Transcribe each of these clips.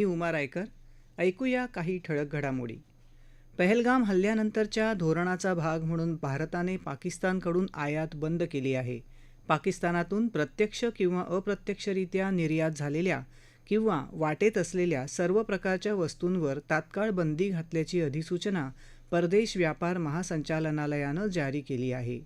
मी उमा रायकर. ऐकूया काही ठळक घडामोडी. पहलगाम हल्ल्यानंतरच्या धोरणाचा भाग म्हणून भारताने पाकिस्तानकडून आयात बंद केली आहे. पाकिस्तानातून प्रत्यक्ष किंवा अप्रत्यक्षरित्या निर्यात झालेल्या किंवा वाटेत असलेल्या सर्व प्रकारच्या वस्तूंवर तात्काळ बंदी घातल्याची अधिसूचना परदेश व्यापार महासंचालनालयानं जारी केली आहे.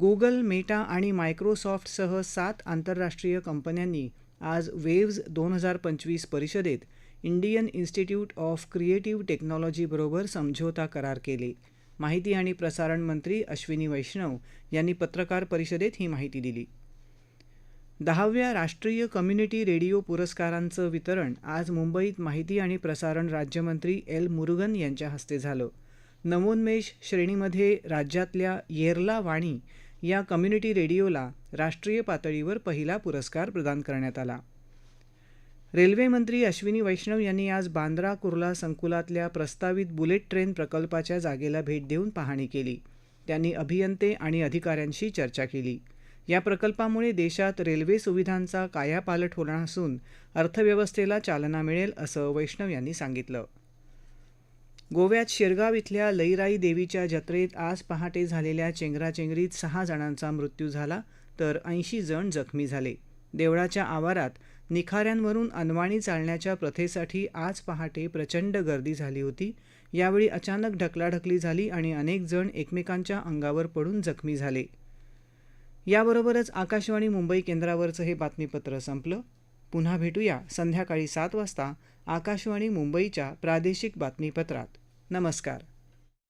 गुगल मेटा आणि मायक्रोसॉफ्टसह सात आंतरराष्ट्रीय कंपन्यांनी आज वेव्ज दोन हजार पंचवीस परिषदेत इंडियन इन्स्टिट्यूट ऑफ क्रिएटिव्ह टेक्नॉलॉजीबरोबर समझोता करार केले. माहिती आणि प्रसारण मंत्री अश्विनी वैष्णव यांनी पत्रकार परिषदेत ही माहिती दिली. दहाव्या राष्ट्रीय कम्युनिटी रेडिओ पुरस्कारांचं वितरण आज मुंबईत माहिती आणि प्रसारण राज्यमंत्री एल मुरुगन यांच्या हस्ते झालं. नवोन्मेष श्रेणीमध्ये राज्यातल्या येरला वाणी या कम्युनिटी रेडिओला राष्ट्रीय पातळीवर पहिला पुरस्कार प्रदान करण्यात आला. रेल्वे मंत्री अश्विनी वैष्णव यांनी आज बांद्रा कुर्ला संकुलातल्या प्रस्तावित बुलेट ट्रेन प्रकल्पाच्या जागेला भेट देऊन पाहणी केली. त्यांनी अभियंते आणि अधिकाऱ्यांशी चर्चा केली. या प्रकल्पामुळे देशात रेल्वे सुविधांचा कायापालट होणार असून अर्थव्यवस्थेला चालना मिळेल असं वैष्णव यांनी सांगितलं. गोव्यात शिरगाव इथल्या लईराई देवीच्या जत्रेत आज पहाटे झालेल्या चेंगराचेंगरीत सहा जणांचा मृत्यू झाला तर ऐंशी जण जखमी झाले. देवळाच्या आवारात निखाऱ्यांवरून अनवाणी चालण्याच्या प्रथेसाठी आज पहाटे प्रचंड गर्दी झाली होती. यावेळी अचानक ढकलाढकली झाली आणि अनेक जण एकमेकांच्या अंगावर पडून जखमी झाले. याबरोबरच आकाशवाणी मुंबई केंद्रावरचं हे बातमीपत्र संपलं. पुन्हा भेटूया संध्याकाळी सात वाजता आकाशवाणी मुंबईच्या प्रादेशिक बातमीपत्रात. नमस्कार.